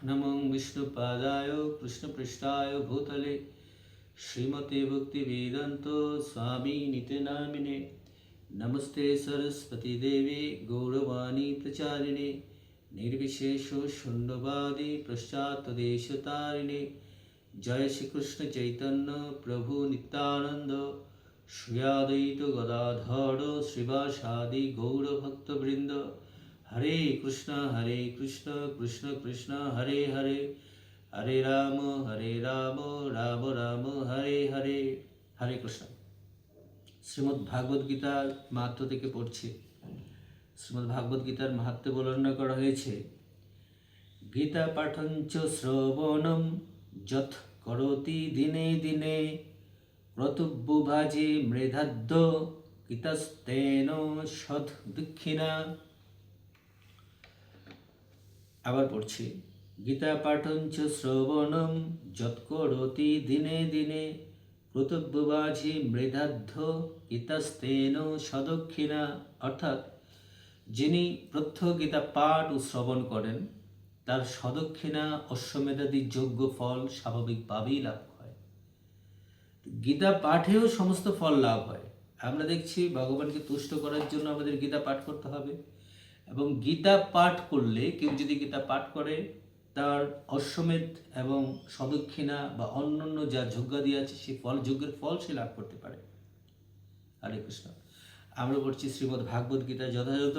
নমং বিষ্ণুপাদায় কৃষ্ণপৃষ্ঠায় ভূতলে শ্রীমতে ভক্তিবেদান্ত স্বামী নিতে নামিনে নমস্তে সরস্বতী দেবী গৌরবাণী প্রচারিণে নির্বিশেষ শূন্যবাদী পশ্চাৎদেশতারিণে জয় শ্রীকৃষ্ণ চৈতন্য প্রভু নিত্যানন্দ শ্রীয়াদৈত গদাধর শ্রীবাসাদি গৌরভক্তবৃন্দ হরে কৃষ্ণ হরে কৃষ্ণ কৃষ্ণ কৃষ্ণ, হরে হরে। হরে রাম হরে রাম রাম রাম, হরে হরে। হরে কৃষ্ণ। শ্রীমদ্ ভাগবত গীতার মাহাত্ম থেকে পড়ছি। শ্রীমদ্ ভাগবত গীতার মাহাত্ম বর্ণনা করা হয়েছে, গীতা পাঠঞ্চ শ্রবণম যথ করতি দিনে দিনে ক্রতুব্যুভাজে মৃধাদ্য, গীতস্তেন সৎ দুঃখিনা। আবার পড়ছি। গীতা পাঠঞ্চ শ্রবণম যৎকরতি দিনে দিনে কৃতব্যবাঝি মৃধাধ্য গীতাস্তেন সদক্ষিণা। অর্থাৎ যিনি প্রথ্য গীতা পাঠ ও শ্রবণ করেন, তার সদক্ষিণা অশ্বমেধাদি যোগ্য ফল স্বাভাবিকভাবেই লাভ হয়। গীতা পাঠেও সমস্ত ফল লাভ হয়। আমরা দেখছি ভগবানকে তুষ্ট করার জন্য আমাদের গীতা পাঠ করতে হবে। এবং গীতা পাঠ করলে, কেউ যদি গীতা পাঠ করে, তার অশ্বমেধ এবং সদক্ষিণা বা অন্যান্য যা যজ্ঞাদি আছে সেই ফল, যজ্ঞের ফল সে লাভ করতে পারে। হরে কৃষ্ণ। আমরা পড়ছি শ্রীমদ্ ভাগবত গীতা যথাযথ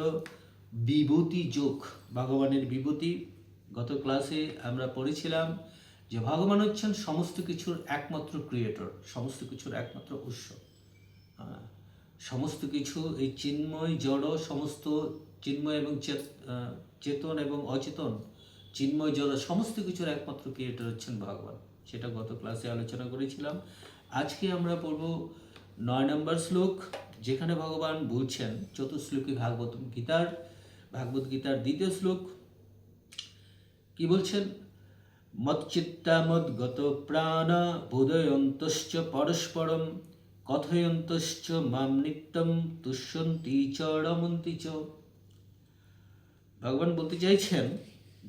বিভূতি যোগ, ভগবানের বিভূতি। গত ক্লাসে আমরা পড়েছিলাম যে ভগবান হচ্ছেন সমস্ত কিছুর একমাত্র ক্রিয়েটর সমস্ত কিছুর একমাত্র উৎস। সমস্ত কিছু, এই চিন্ময়, জড়, সমস্ত চিন্ময় এবং চেতন এবং অচেতন, চিন্ময় জড় সমস্ত কিছুর একমাত্র ক্রিয়েটর হচ্ছেন ভগবান। সেটা গত ক্লাসে আলোচনা করেছিলাম। আজকে আমরা পড়ব নয় নম্বর শ্লোক, যেখানে ভগবান বলছেন চতুশ্লোকী ভাগবত গীতার ভাগবত গীতার দ্বিতীয় শ্লোক। কি বলছেন? মচ্চিত্তামদ্গত প্রাণ বোধয়ন্তশ্চ পরস্পরম, কথয়ন্তশ্চ মাম নিত্যম তুষ্যন্তি চ চ। ভগবান বলতে চাইছেন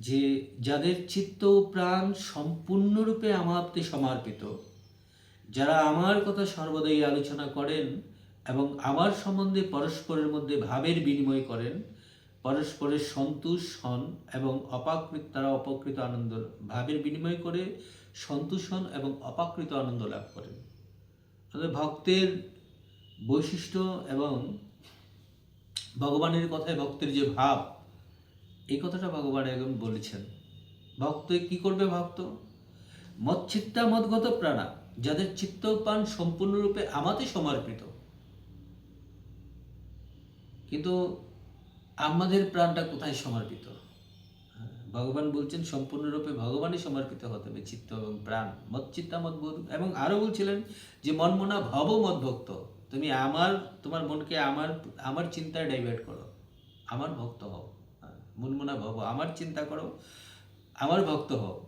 যে যাদের চিত্ত প্রাণ সম্পূর্ণরূপে আমার প্রতি সমর্পিত, যারা আমার কথা সর্বদাই আলোচনা করেন এবং আমার সম্বন্ধে পরস্পরের মধ্যে ভাবের বিনিময় করেন, পরস্পরের সন্তোষ হন এবং অপাকৃত, তারা অপকৃত আনন্দ, ভাবের বিনিময় করে সন্তোষ হন এবং অপাকৃত আনন্দ লাভ করেন। ভক্তের বৈশিষ্ট্য এবং ভগবানের কথায় ভক্তের যে ভাব এই কথাটা ভগবান একদম বলেছেন। ভক্ত কি করবে ভক্ত? মচ্ছিত্তা মদগত প্রাণা, যাদের চিত্ত পান সম্পূর্ণরূপে আমাতে সমর্পিত। কিন্তু আমাদের প্রাণটা কোথায় সমর্পিত? ভগবান বলছেন সম্পূর্ণরূপে ভগবানই সমর্পিত হতে হবে, চিত্ত এবং প্রাণ। মত বোধ। এবং আরও বলছিলেন যে মনমনা ভব মত ভক্ত। তুমি আমার, তোমার মনকে আমার আমার চিন্তায় ডাইভার্ট করো। আমার ভক্ত হও। মনমনা ভব আমার চিন্তা করো, আমার ভক্ত হও।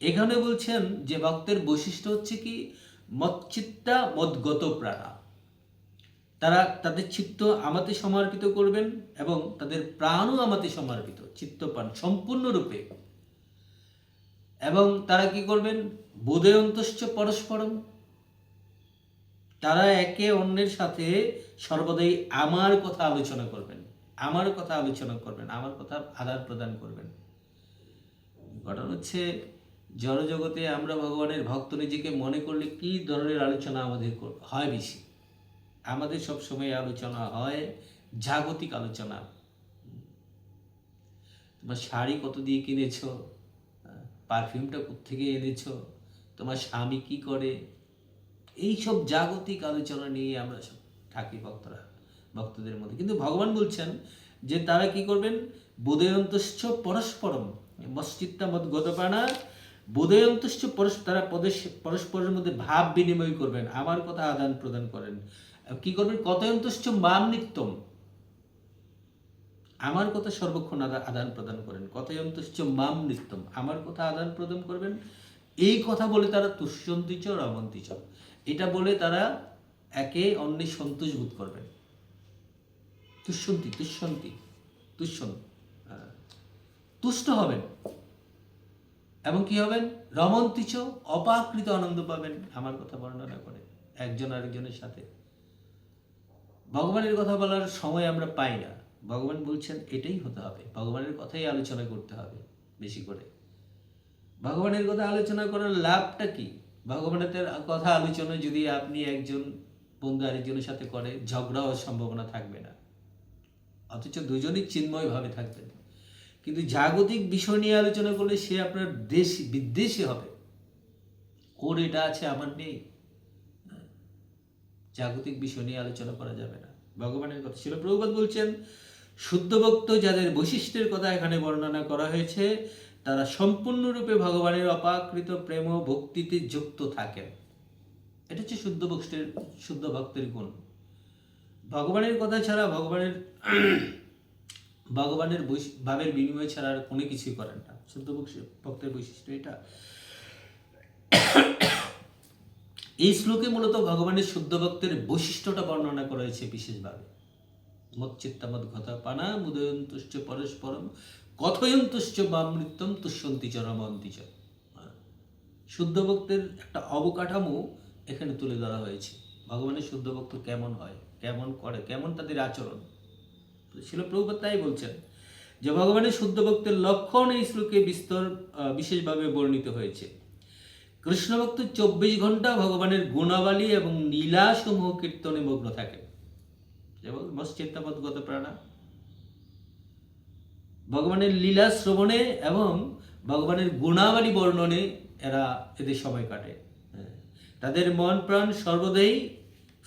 এখানে বলছেন যে ভক্তের বৈশিষ্ট্য হচ্ছে কি মচ্চিত্তা মদগত প্রাণা। তারা তাদের চিত্ত আমাতে সমর্পিত করবেন এবং তাদের প্রাণও আমাতে সমর্পিত, চিত্তপ্রাণ সম্পূর্ণরূপে। এবং তারা কি করবেন? বোধয়ন্তশ্চ পরস্পরম। তারা একে অন্যের সাথে সর্বদাই আমার কথা আলোচনা করবেন। আমার কথা আলোচনা করবেন, আমার কথা আদান প্রদান করবেন। ঘটনা হচ্ছে জড়জগতে আমরা ভগবানের ভক্ত নিজেকে মনে করলে কি ধরনের আলোচনা আমাদের হয় বেশি? আমাদের সব সময় আলোচনা হয় জাগতিক আলোচনা। তোমার শাড়ি কত দিয়ে কিনেছ? পারফিউমটা থেকে এনেছো? তোমার স্বামী কি করে? এই সব জাগতিক আলোচনা নিয়ে আমরা সব থাকি ভক্তরা। ভক্তদের মধ্যে। কিন্তু ভগবান বলছেন যে তারা কি করবেন? বোধয়ন্তশ্চ পরস্পরম। মস্তিত্তা মত গতপ্রাণা বোধয়ন্তশ্চ পরস তারা পরস্পরের মধ্যে ভাব বিনিময় করবেন। আমার কথা আদান প্রদান করেন। কি করবেন? কতয়ন্তশ্চ মাম নিত্যম। আমার কথা সর্বক্ষণ আদান প্রদান করেন। কতয়ন্তশ্চ মাম নিত্যম। আমার কথা আদান প্রদান করবেন? এই কথা বলে তারা তুষ্যন্তিচ রমন্তিচ এটা বলে তারা একে অন্যের সন্তোষ বোধ করবেন। তুষ্যন্তি তুষ্যন্ত হ্যাঁ। তুষ্ট হবেন। এবং কি হবেন? রমন্তিচ অপাকৃত আনন্দ পাবেন। আমার কথা বর্ণনা করে একজন আরেকজনের সাথে। ভগবানের কথা বলার সময় আমরা পাই না। ভগবান বলছেন, এটাই হতে হবে। ভগবানের কথাই আলোচনা করতে হবে বেশি করে। ভগবানের কথা আলোচনা করার লাভটা কি? ভগবানের কথা আলোচনা যদি আপনি একজন বন্ধু আরেকজনের সাথে করে ঝগড়া হওয়ার সম্ভাবনা থাকবে না। অথচ দুজনই চিন্ময়ভাবে থাকবেন। কিন্তু জাগতিক বিষয় নিয়ে আলোচনা করলে সে আপনার দেশ, বিদ্বেষী হবে। ওর এটা আছে আমার নেই। জাগতিক বিষয় নিয়ে আলোচনা করা যাবে না। ভগবানের কথা ছিল। প্রভুপাত বলছেন, শুদ্ধ ভক্ত যাদের বৈশিষ্ট্যের কথা এখানে বর্ণনা করা হয়েছে, তারা সম্পূর্ণরূপে ভগবানের অপাকৃত প্রেম ভক্তিতে যুক্ত থাকেন। এটা হচ্ছে শুদ্ধ ভক্তের শুদ্ধ ভক্তের গুণ। ভগবানের কথা ছাড়া ভগবানের ভগবানের ভাবের বিনিময় ছাড়া আর কোনো কিছুই করেন না। শুদ্ধ ভক্ত- ভক্তের বৈশিষ্ট্য এটা। এই শ্লোকে মূলত ভগবানের শুদ্ধ ভক্তের বৈশিষ্ট্যটা বর্ণনা করা হয়েছে বিশেষভাবে। মচ্চিত্তামদ ঘতা পানা মুদয়ন্তুশ্চ পরস্পরম, কথয়ন্তুশ্চ বামৃত্যম তুষ্যন্তি চ রমন্তি চ। শুদ্ধ ভক্তের একটা অবকাঠামো এখানে তুলে ধরা হয়েছে। ভগবানের শুদ্ধ ভক্ত কেমন হয়? কেমন করে? কেমন তাদের আচরণ? ছিল প্রভুপাত তাই বলছেন যে ভগবানের শুদ্ধ ভক্তের লক্ষণ এই শ্লোকে বিস্তর বিশেষভাবে বর্ণিত হয়েছে। কৃষ্ণ ভক্ত চব্বিশ ঘণ্টা ভগবানের গুণাবলী এবং লীলাসমূহ কীর্তনে মগ্ন থাকে যেমন মশ্চিত্তাপদগত প্রাণা। ভগবানের লীলা শ্রবণে এবং ভগবানের গুণাবলী বর্ণনে এরা এদের সময় কাটে। হ্যাঁ। তাদের মন প্রাণ সর্বদাই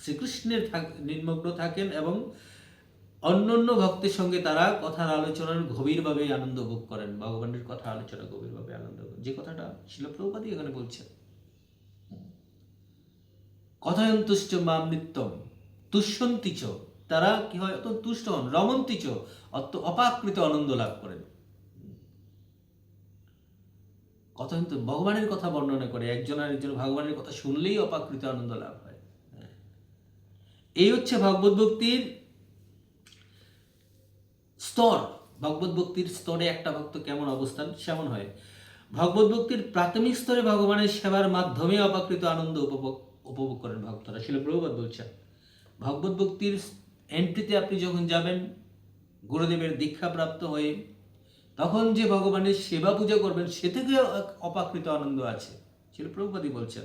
শ্রীকৃষ্ণের নির্মগ্ন থাকেন এবং অন্যান্য ভক্তের সঙ্গে তারা কথার আলোচনার গভীরভাবে আনন্দ ভোগ করেন, ভগবানের কথা আলোচনা গভীরভাবে আনন্দ যে কথাটা শিলপ্রপাতি এখানে বলছেন। কথায়ন্তুষ্ট মাম নিত্যম তুষ্যন্তি চ তারা কি হয়? অত তুষ্ট হন রমন্তি চ অত অপাকৃত আনন্দ লাভ করেন। কথা কিন্তু ভগবানের কথা বর্ণনা করে, একজন আরেকজন ভগবানের কথা শুনলেই অপাকৃত আনন্দ লাভ। এই হচ্ছে ভগবত ভক্তির স্তর। ভগবত ভক্তির স্তরে একটা ভক্ত কেমন অবস্থান? সেমন হয়। ভগবত ভক্তির প্রাথমিক স্তরে ভগবানের সেবার মাধ্যমে অপাকৃত আনন্দ উপভোগ উপভোগ করেন ভক্তরা। শিল প্রভুপাত বলছেন, ভগবত ভক্তির এন্ট্রিতে আপনি যখন যাবেন, গুরুদেবের দীক্ষা প্রাপ্ত হয়ে, তখন যে ভগবানের সেবা পূজা করবেন, সে এক অপাকৃত আনন্দ আছে। শিল প্রভুপাতই বলছেন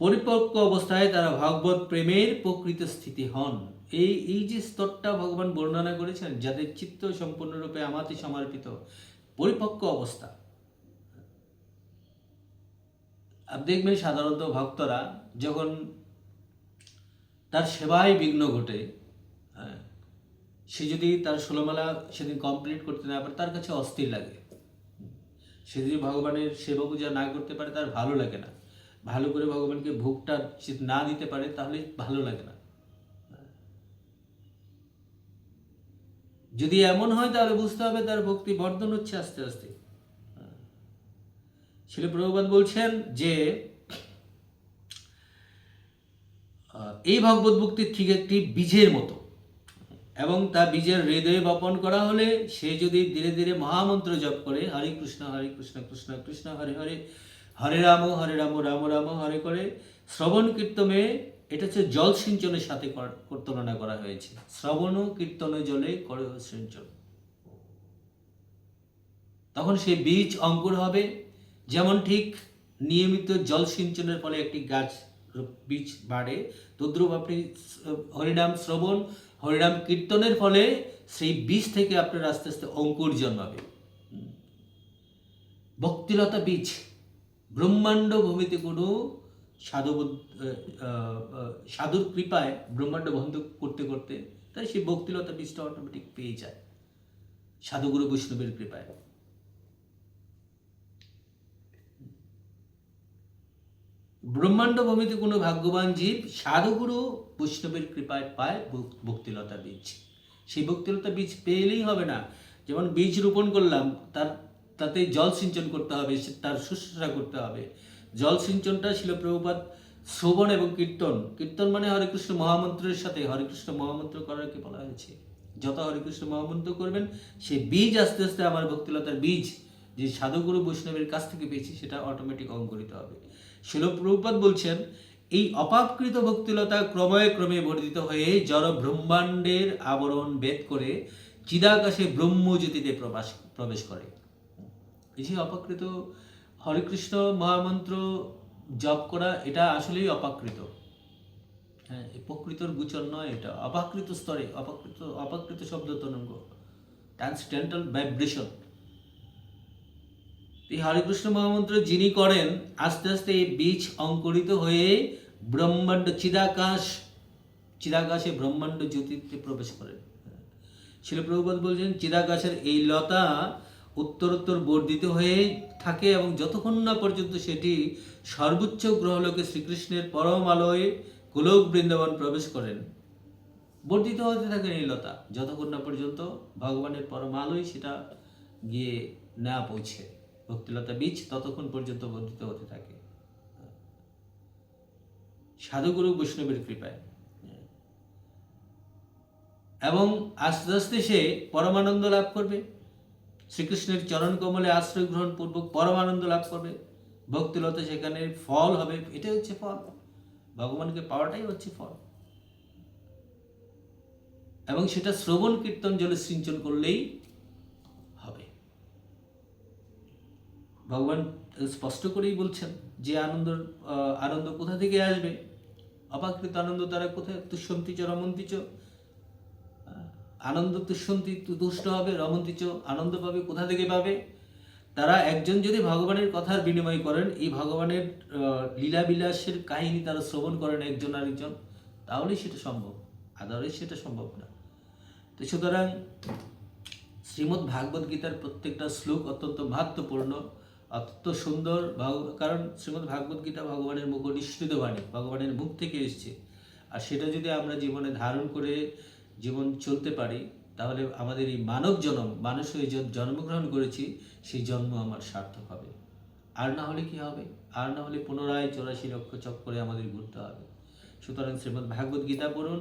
পরিপক্ক অবস্থায় তারা ভাগবত প্রেমের প্রকৃত স্থিতি হন। এই এই যে স্তরটা ভগবান বর্ণনা করেছেন যাদের চিত্ত সম্পূর্ণরূপে আমাতে সমর্পিত পরিপক্ক অবস্থা। আপনি দেখবেন সাধারণত ভক্তরা যখন তার সেবায় বিঘ্ন ঘটে হ্যাঁ, সে যদি তার ষোলোমালা সেদিন কমপ্লিট করতে না পারে তার কাছে অস্থির লাগে। সে যদি ভগবানের সেবা পূজা না করতে পারে তার ভালো লাগে না। ভালো করে ভগবানকে ভোগটা সে না দিতে পারে, তাহলে ভালো লাগে না। যদি এমন হয় তাহলে বুঝতে হবে তার ভক্তি বর্ধন হচ্ছে আস্তে আস্তে। শিল প্রভুপাত বলছেন যে এই ভগবত ভক্তি ঠিক একটি বীজের মতো। এবং তা বীজের হৃদয়ে বপন করা হলে সে যদি ধীরে ধীরে মহামন্ত্র জপ করে, হরে কৃষ্ণ হরে কৃষ্ণ কৃষ্ণ কৃষ্ণ, হরে হরে হরে রাম হরে রাম রাম রাম, হরে করে। শ্রবণ কীর্তনে, এটা হচ্ছে জল সিঞ্চনের সাথে তুলনা করা হয়েছে। শ্রবণ কীর্তনে জলে করে সিঞ্চন। তখন সে বীজ অঙ্কুর হবে। যেমন ঠিক নিয়মিত জল সিঞ্চনের ফলে একটি গাছ বীজ বাড়ে। তদ্রুপ আপনি হরিনাম শ্রবণ হরিনাম কীর্তনের ফলে সেই বীজ থেকে আপনার আস্তে আস্তে অঙ্কুর জন্মাবে। ভক্তিলতা বীজ। ব্রহ্মাণ্ড ভূমিতে কোনো সাধু সাধুর কৃপায় ব্রহ্মাণ্ড বন্ধ করতে করতে তাই সেই ভক্তিলতা বীজটা অটোমেটিক পেয়ে যায় সাধুগুরু বৈষ্ণবের কৃপায়। ব্রহ্মাণ্ড ভূমিতে কোনো ভাগ্যবান জীব সাধুগুরু বৈষ্ণবের কৃপায় পায় ভক- ভক্তিলতা বীজ। সেই ভক্তিলতা বীজ পেলেই হবে না। যেমন বীজ রোপণ করলাম, তার তাতে জল সিঞ্চন করতে হবে তার শুশ্রূষা করতে হবে। জল সিঞ্চনটা ছিল প্রভুপাত শ্রবণ এবং কীর্তন। কীর্তন মানে হরে কৃষ্ণ মহামন্ত্রের সাথে হরে কৃষ্ণ মহামন্ত্র করাকে বলা হয়েছে? যত হরিকৃষ্ণ মহামন্ত্র করবেন সেই বীজ আস্তে আস্তে আমার ভক্তিলতার বীজ, যে সাধুগুরু বৈষ্ণবের কাছ থেকে পেয়েছি, সেটা অটোমেটিক অঙ্কুরিত হবে। শিল প্রভুপাত বলছেন, এই অপাকৃত ভক্তিলতা ক্রমে ক্রমে বর্ধিত হয়ে জড় ব্রহ্মাণ্ডের আবরণ ভেদ করে চিদাকাশে ব্রহ্মজ্যোতিতে প্রবাস, প্রবেশ করে। যে অপাকৃত। হরিকৃষ্ণ মহামন্ত্র জপ করা, এটা আসলেই অপাকৃত। হ্যাঁ প্রকৃতর গোচর নয় এটা। অপাকৃত স্তরে, অপাকৃত অপাকৃত শব্দ তরঙ্গ। ট্রান্সডেন্টাল ভাইব্রেশন এই হরিকৃষ্ণ মহামন্ত্র যিনি করেন, আস্তে আস্তে এই বীজ অঙ্কুরিত হয়ে ব্রহ্মাণ্ড চিদাকাশ, চিদাকাশে ব্রহ্মাণ্ড জ্যোতিতে প্রবেশ করেন। শিলপ্রভুপাত বলছেন, চিদাকাশের এই লতা উত্তরোত্তর বর্ধিত হয়ে থাকে এবং যতক্ষণ না পর্যন্ত সেটি সর্বোচ্চ গ্রহলোকে শ্রীকৃষ্ণের পরম আলোয় গোলক বৃন্দাবন প্রবেশ করেন। বর্ধিত হতে থাকে এই লতা, যতক্ষণ না পর্যন্ত ভগবানের পরম আলোয় সেটা গিয়ে না পৌঁছে। ভক্তিলতা বীজ ততক্ষণ পর্যন্ত বর্ধিত হতে থাকে। সাধুগুরু বৈষ্ণবের কৃপায়। এবং আস্তে আস্তে সে পরমানন্দ লাভ করবে। শ্রীকৃষ্ণের চরণ কমলে আশ্রয় গ্রহণ পূর্বক পরমানন্দ লাভ করবে। ভক্তিলতা সেখানে ফল হবে, এটাই হচ্ছে ফল। ভগবানকে পাওয়াটাই হচ্ছে ফল। এবং সেটা শ্রবণ, কীর্তন, জলে সিঞ্চন করলেই হবে। ভগবান স্পষ্ট করেই বলছেন যে আনন্দ আনন্দ কোথা থেকে আসবে? অপাকৃত আনন্দ তারা কোথায়? তুষ্যন্তি চ রমন্তি চ। আনন্দ তুষ্যন্তি তু- তুষ্ট হবে রমন্তি চ আনন্দ পাবে, কোথা থেকে পাবে? তারা একজন যদি ভগবানের কথার বিনিময় করেন, এই ভগবানের লীলা বিলাসের কাহিনী তারা শ্রবণ করেন একজন আরেকজন, তাহলেই সেটা সম্ভব। আদারওয়াইজ সেটা সম্ভব না। তো সুতরাং শ্রীমদ্ ভাগবত গীতার প্রত্যেকটা শ্লোক অত্যন্ত মাহাত্মপূর্ণ অত্যন্ত সুন্দর কারণ শ্রীমদ্ ভাগবত গীতা ভগবানের মুখ নিঃসৃত বাণী, ভগবানের মুখ থেকে এসছে। আর সেটা যদি আমরা জীবনে ধারণ করে জীবন চলতে পারি, তাহলে আমাদের এই মানব জন্ম মানুষ হয়ে জন্মগ্রহণ করেছি, সেই জন্ম আমার সার্থক হবে। আর না হলে কি হবে? আর না হলে পুনরায় চৌরাশি লক্ষ চক্করে আমাদের ঘুরতে হবে। সুতরাং শ্রীমদ্ ভাগবত গীতা পড়ুন,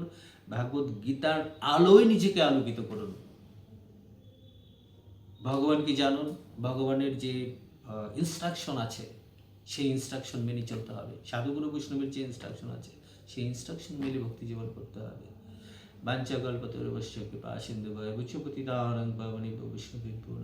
ভাগবত গীতার আলোয় নিজেকে আলোকিত করুন। ভগবানকে জানুন? ভগবানের যে ইনস্ট্রাকশন আছে, সেই ইনস্ট্রাকশন মেনে চলতে হবে। সাধুগুরু, বৈষ্ণবের যে ইনস্ট্রাকশন আছে, সেই ইনস্ট্রাকশন মেনে ভক্তি জীবন করতে হবে। বাঞ্চা গল্পতরবশ্য কৃপা সিন্ধু ভয় বুচ্ছপতি দানং ভবনী বৈষ্ণবী পূর্ণ